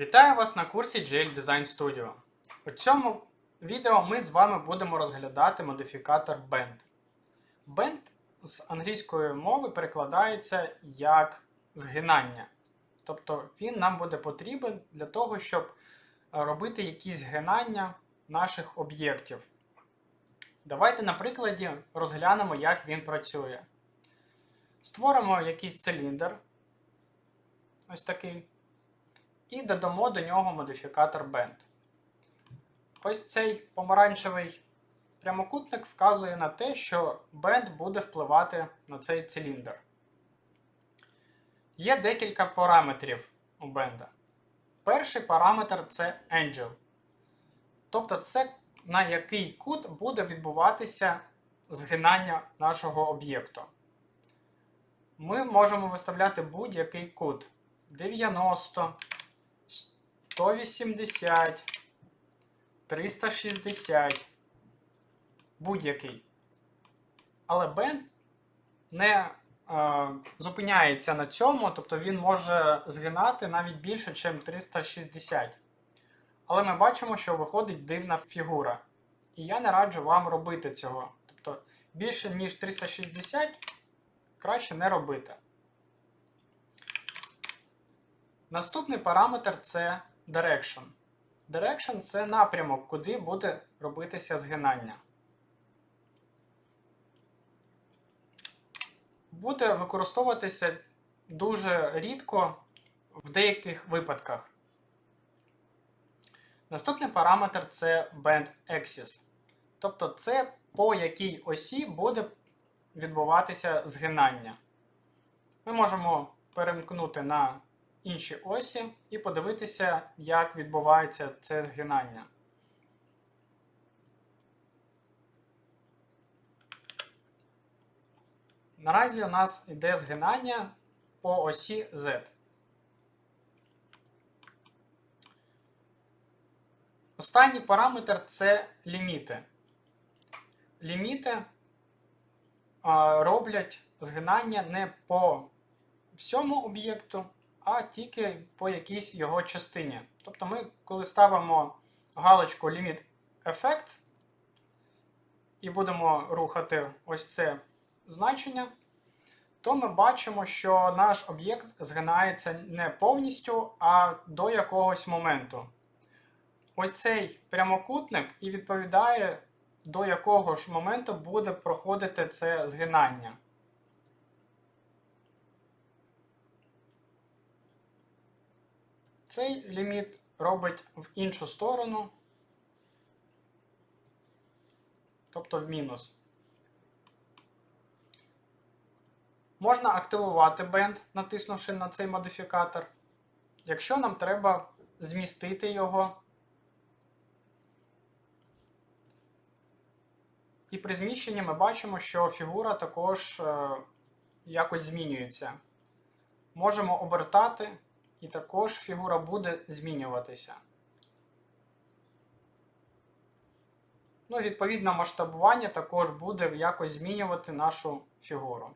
Вітаю вас на курсі GL Design Studio. У цьому відео ми з вами будемо розглядати модифікатор Bend. Bend з англійської мови перекладається як згинання. Тобто він нам буде потрібен для того, щоб робити якісь згинання наших об'єктів. Давайте на прикладі розглянемо, як він працює. Створимо якийсь циліндр. Ось такий. І додамо до нього модифікатор Bend. Ось цей помаранчевий прямокутник вказує на те, що Bend буде впливати на цей циліндр. Є декілька параметрів у Bend. Перший параметр це Angel. Тобто це на який кут буде відбуватися згинання нашого об'єкту. Ми можемо виставляти будь-який кут 90, 180, 360, будь-який. Але Бен не е, зупиняється на цьому, тобто він може згинати навіть більше, ніж 360. Але ми бачимо, що виходить дивна фігура. І я не раджу вам робити цього. Тобто більше, ніж 360, краще не робити. Наступний параметр це Direction. Direction це напрямок, куди буде робитися згинання. Буде використовуватися дуже рідко в деяких випадках. Наступний параметр це Bend Axis. Тобто це по якій осі буде відбуватися згинання. Ми можемо перемкнути на інші осі і подивитися, як відбувається це згинання. Наразі у нас йде згинання по осі Z. Останній параметр це ліміти. Ліміти роблять згинання не по всьому об'єкту, а тільки по якійсь його частині. Тобто ми, коли ставимо галочку Limit Effect і будемо рухати ось це значення, то ми бачимо, що наш об'єкт згинається не повністю, а до якогось моменту. Ось цей прямокутник і відповідає, до якого ж моменту буде проходити це згинання. Цей ліміт робить в іншу сторону, тобто в мінус. Можна активувати бенд, натиснувши на цей модифікатор. Якщо нам треба змістити його. І при зміщенні ми бачимо, що фігура також е, якось змінюється. Можемо обертати, і також фігура буде змінюватися. Ну, відповідно, масштабування також буде якось змінювати нашу фігуру.